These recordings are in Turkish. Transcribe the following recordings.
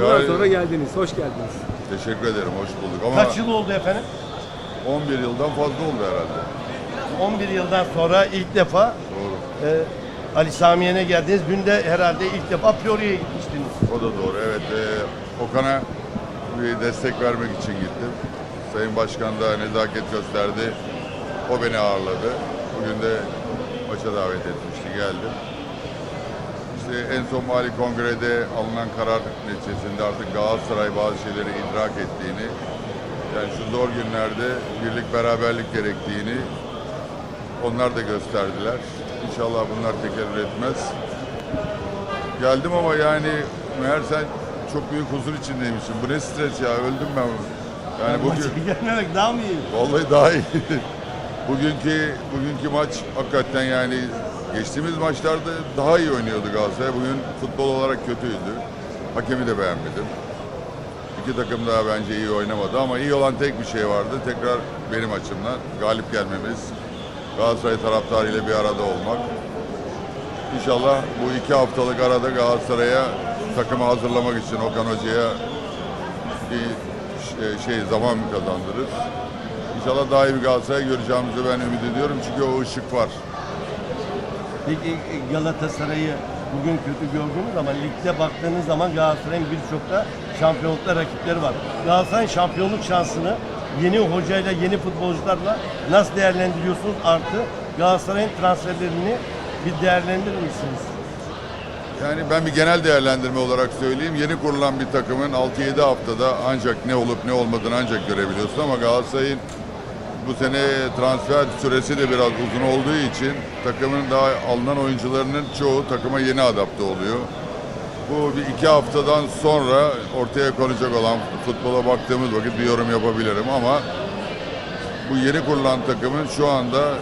Yani- sonra geldiniz. Hoş geldiniz. Teşekkür ederim, hoş bulduk. Ama Kaç yıl oldu efendim? 11 yıldan fazla oldu herhalde. 11 yıldan sonra ilk defa Doğru. e, Ali Samiye'ne geldiniz. Dün de herhalde ilk defa Florya'ya gitmiştiniz. O da doğru, evet. Ee, Okan'a bir destek vermek için gittim. Sayın Başkan da nezaket gösterdi. O beni ağırladı. Bugün de maça davet etmişti, geldim. İşte en son Mali Kongre'de alınan karar neticesinde artık Galatasaray bazı şeyleri idrak ettiğini, yani şu zor günlerde birlik beraberlik gerektiğini onlar da gösterdiler. İnşallah bunlar tekerrür etmez. Geldim ama yani meğer sen çok büyük huzur içindeymişsin. Bu ne stres ya öldüm ben. Yani bugün Maça gelmemek daha mı iyi? vallahi daha iyi. bugünkü bugünkü maç hakikaten yani geçtiğimiz maçlarda daha iyi oynuyordu Galatasaray. Bugün futbol olarak kötüydü. Hakemi de beğenmedim. İki takım daha bence iyi oynamadı ama iyi olan tek bir şey vardı. Tekrar benim açımdan galip gelmemiz. Galatasaray taraftarıyla bir arada olmak. İnşallah bu iki haftalık arada Galatasaray'a takımı hazırlamak için Okan Hoca'ya bir ş- şey zaman kazandırır. İnşallah daha iyi bir Galatasaray göreceğimizi ben ümit ediyorum çünkü o ışık var. Peki e, Galatasaray'ı bugün kötü gördüğünüz ama ligde baktığınız zaman Galatasaray'ın birçok da şampiyonlukta rakipleri var. Galatasaray'ın şampiyonluk şansını yeni hocayla, yeni futbolcularla nasıl değerlendiriyorsunuz? Artı Galatasaray'ın transferlerini bir değerlendirir misiniz? Yani ben bir genel değerlendirme olarak söyleyeyim. Yeni kurulan bir takımın 6-7 haftada ancak ne olup ne olmadığını ancak görebiliyorsun ama Galatasaray'ın bu sene transfer süresi de biraz uzun olduğu için takımın daha alınan oyuncularının çoğu takıma yeni adapte oluyor. Bu bir iki haftadan sonra ortaya konacak olan futbola baktığımız vakit bir yorum yapabilirim ama bu yeni kurulan takımın şu anda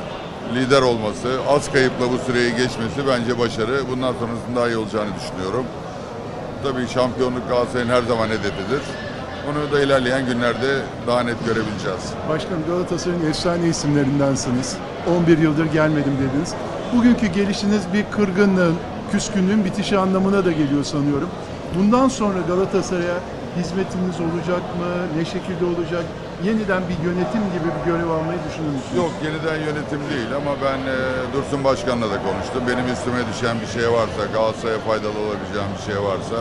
lider olması, az kayıpla bu süreyi geçmesi bence başarı. Bundan sonrasında daha iyi olacağını düşünüyorum. Tabii şampiyonluk Galatasaray'ın her zaman hedefidir. Bunu da ilerleyen günlerde daha net görebileceğiz. Başkanım Galatasaray'ın efsane isimlerindensiniz. 11 yıldır gelmedim dediniz. Bugünkü gelişiniz bir kırgınlığın, küskünlüğün bitişi anlamına da geliyor sanıyorum. Bundan sonra Galatasaray'a hizmetiniz olacak mı? Ne şekilde olacak? Yeniden bir yönetim gibi bir görev almayı düşünür müsünüz? Yok yeniden yönetim değil ama ben e, Dursun Başkan'la da konuştum. Benim üstüme düşen bir şey varsa, Galatasaray'a faydalı olabileceğim bir şey varsa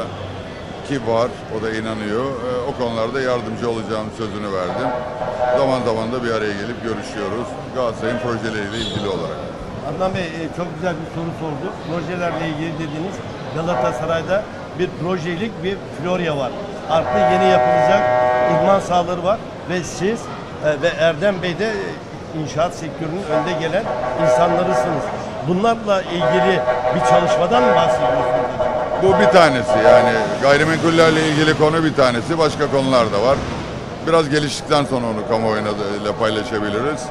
ki var, o da inanıyor. E, o konularda yardımcı olacağım sözünü verdim. Zaman zaman da bir araya gelip görüşüyoruz. Galatasaray'ın projeleriyle ilgili olarak. Adnan Bey e, çok güzel bir soru sordu. Projelerle ilgili dediğiniz Galatasaray'da bir projelik bir Florya var. Artı yeni yapılacak idman sahaları var ve siz e, ve Erdem Bey de e, inşaat sektörünün önde gelen insanlarısınız. Bunlarla ilgili bir çalışmadan mı bahsediyorsunuz? Bu bir tanesi yani gayrimenkullerle ilgili konu bir tanesi. Başka konular da var. Biraz geliştikten sonra onu kamuoyuna da- ile paylaşabiliriz.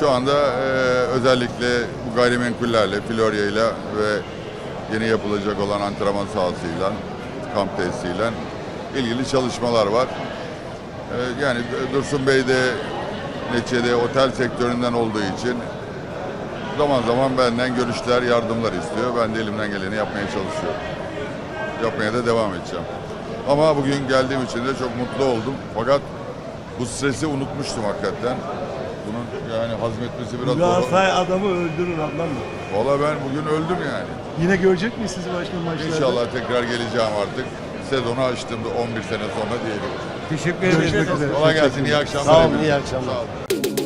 Şu anda e, özellikle bu gayrimenkullerle, Florya'yla ve yeni yapılacak olan antrenman sahasıyla, kamp tesisiyle ilgili çalışmalar var. E, yani Dursun Bey de neticede otel sektöründen olduğu için zaman zaman benden görüşler, yardımlar istiyor. Ben de elimden geleni yapmaya çalışıyorum yapmaya da devam edeceğim. Ama bugün geldiğim için de çok mutlu oldum. Fakat bu stresi unutmuştum hakikaten. Bunun yani hazmetmesi biraz zor. Galatasaray adamı öldürür Bey. Valla ben bugün öldüm yani. Yine görecek miyiz sizi başkanım maçlarda? İnşallah tekrar geleceğim artık. Sezonu açtım da 11 sene sonra diyelim. Teşekkür üzere. Kolay gelsin, iyi akşamlar. Sağ olun, iyi akşamlar. Sağ olun.